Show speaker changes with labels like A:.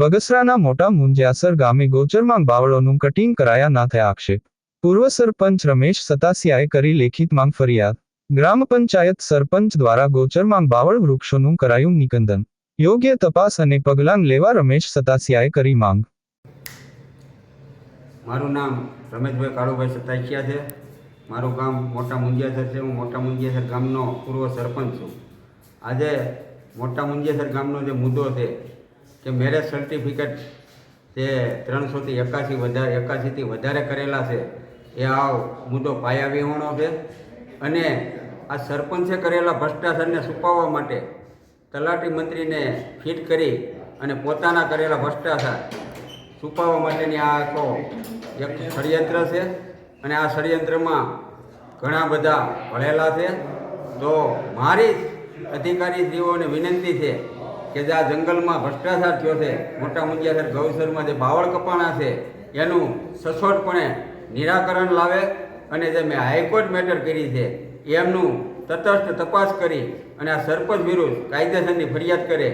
A: બગસરાના મોટા મુંજિયાસર ગામે ગોચરમાં બાવળોનું કટિંગ કરાયા ના થયા આક્ષેપ. પૂર્વ સરપંચ રમેશ સતાસિયાએ કરી લેખિત માંગ ફરિયાદ. ગ્રામ પંચાયત સરપંચ દ્વારા ગોચરમાં બાવળ વૃક્ષોનું કરાયું નિકંદન. યોગ્ય તપાસ અને પગલાં લેવા રમેશ સતાસિયાએ કરી માંગ.
B: મારું નામ રમેશભાઈ કાળુભાઈ સતાઈકિયા છે. મારું ગામ મોટા મુંજિયાસર છે. હું મોટા મુંજિયાસર ગામનો પૂર્વ સરપંચ છું. આજે મોટા મુંજિયાસર ગામનો જે મુદ્દો છે કે મેરેજ સર્ટિફિકેટ જે ત્રણસોથી એકાસી વધારે એકાસીથી વધારે કરેલા છે, એ આ મુદ્દો પાયા વિહોણો છે. અને આ સરપંચે કરેલા ભ્રષ્ટાચારને છુપાવવા માટે તલાટી મંત્રીને ફિટ કરી અને પોતાના કરેલા ભ્રષ્ટાચાર છુપાવવા માટેની આ આખો એક ષડયંત્ર છે. અને આ ષડયંત્રમાં ઘણા બધા ભળેલા છે. તો મારી જ અધિકારીશ્રીઓને વિનંતી છે કે જે આ જંગલમાં ભ્રષ્ટાચાર થયો છે, મોટા મુંજિયાસર ગૌસરમાં જે બાવળ કપાણા છે, એનું સચોટપણે નિરાકરણ લાવે અને જે મેં હાઈકોર્ટ મેટર કરી છે, એમનું તટસ્થ તપાસ કરી અને આ સરપંચ વિરુદ્ધ કાયદેસરની ફરિયાદ કરે